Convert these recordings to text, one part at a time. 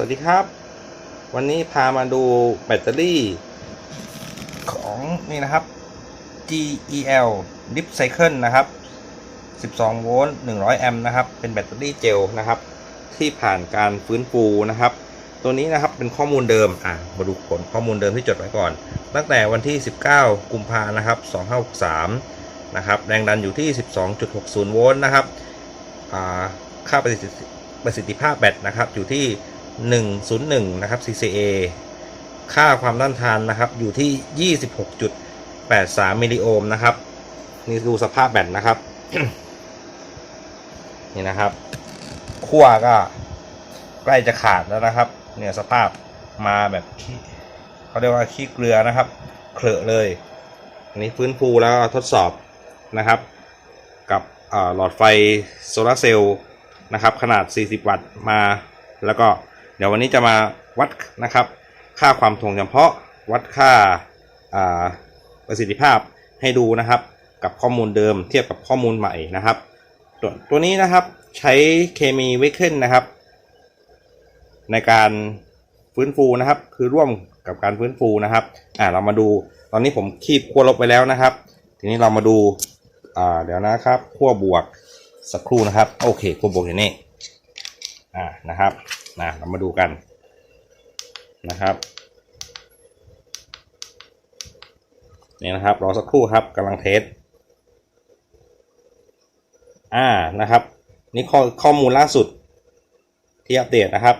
สวัสดีครับ วันนี้พามาดูแบตเตอรี่ของนี่นะครับ GEL Lip Cycle นะครับ 12 โวลต์ 100 แอมป์นะครับ เป็นแบตเตอรี่เจลนะครับ ที่ผ่านการฟื้นฟูนะครับ ตัวนี้นะครับเป็นข้อมูลเดิม อะ มาดูผลข้อมูลเดิมที่จดไว้ก่อน ตั้งแต่วันที่ 19 กุมภานะครับ 2563 นะครับ แรงดันอยู่ที่ 12.60 โวลต์นะครับ ค่าประสิทธิประสิทธิภาพแบตนะครับอยู่ที่ 101 นะครับ CCA ค่าความต้านทานนะครับอยู่ที่ 26.83 มิลลิโอห์มนะครับ นี่ดูสภาพแบตนะครับ นี่นะครับขั้วก็ใกล้จะขาดแล้วนะครับ เนี่ยสภาพมาแบบเขาเรียกว่าขี้เกลือนะครับ เคลอะเลย อันนี้ฟื้นฟูแล้วทดสอบนะครับ กับหลอดไฟโซลาร์เซลล์นะครับ ขนาด 40 วัตต์มาแล้วก็ เดี๋ยววันนี้จะมาวัดนะครับ ค่าความถ่วงเฉพาะ วัดค่าาประสิทธิภาพให้ดูนะครับ กับข้อมูลเดิมเทียบกับข้อมูลใหม่นะครับ ตัวตัวนี้นะครับใช้เคมีเวกเคิลนะครับ ในการฟื้นฟูนะครับ คือร่วมกับการฟื้นฟูนะครับอ่าเรามาดูตอนนี้ผมคีบขั้วลบไปแล้วนะครับ ทีนี้เรามาดูอ่าเดี๋ยวนะครับขั้วบวกสักครู่นะครับ โอเคขั้วบวกอยู่นี่อ่านะครับ นะเรามาดูกันนะครับนี่นะครับรอสักครู่ครับกำลังเทสอ่านะครับ นี่ข้อข้อมูลล่าสุดที่อัปเดตนะครับ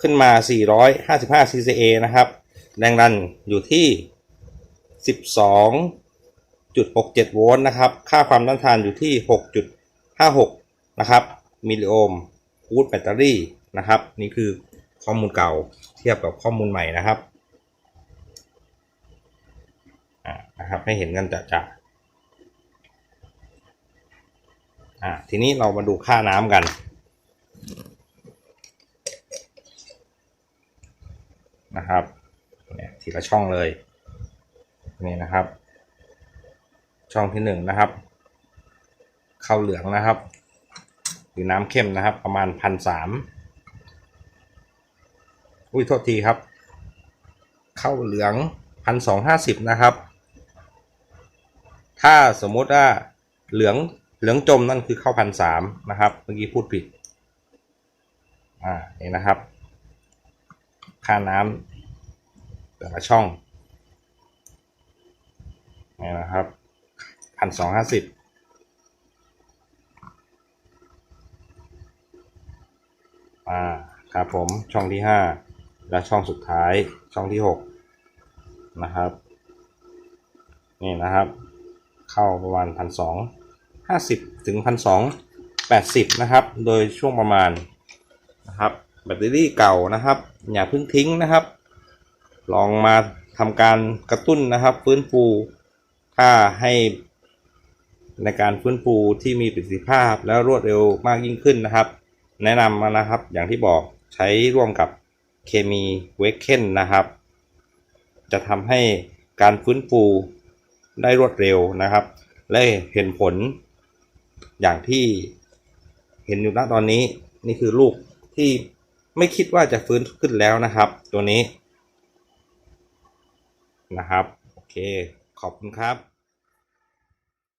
ขึ้นมา 455 CCA นะครับ แรงดันอยู่ที่ 12.67 โวลต์นะครับ ค่าความต้านทานอยู่ที่ 6.56 นะครับ มิลลิโอห์มวูดแบตเตอรี่ นะครับ นี่คือข้อมูลเก่าเทียบกับข้อมูลใหม่นะครับอ่านะครับให้เห็นกันจะๆอ่าทีนี้เรามาดูค่าน้ำกันนะครับเนี่ยทีละช่องเลยนี่นะครับ ช่องที่หนึ่งนะครับ เข้าเหลืองนะครับ หรือน้ำเข้มนะครับ ประมาณพันสาม อุ้ยโทษทีครับ เข้าเหลืองพันสองห้าสิบนะครับ ถ้าสมมติว่าเหลืองเหลืองจมนั่นคือเข้าพันสามนะครับ เมื่อกี้พูดผิด อ่านี่นะครับ ค่าน้ำแต่ละช่องนี่นะครับพันสองห้าสิบอ่าครับผมช่องที่ห้า และช่องสุดท้ายช่องที่หกนะครับ นี่นะครับ เข้าประมาณพันสองห้าสิบถึงพันสองแปดสิบนะครับ โดยช่วงประมาณนะครับแบตเตอรี่เก่านะครับ อย่าเพิ่งทิ้งนะครับ ลองมาทำการกระตุ้นนะครับ ฟื้นฟูถ้าให้ในการฟื้นฟูที่มีประสิทธิภาพและรวดเร็วมากยิ่งขึ้นนะครับ แนะนำมานะครับอย่างที่บอกใช้ร่วมกับ เคมีเวกเคนนะครับ จะทำให้การฟื้นฟูได้รวดเร็วนะครับ และเห็นผลอย่างที่เห็นอยู่ณตอนนี้นี่คือลูกที่ไม่คิดว่าจะฟื้นขึ้นแล้วนะครับ ตัวนี้นะครับ โอเค ขอบคุณครับ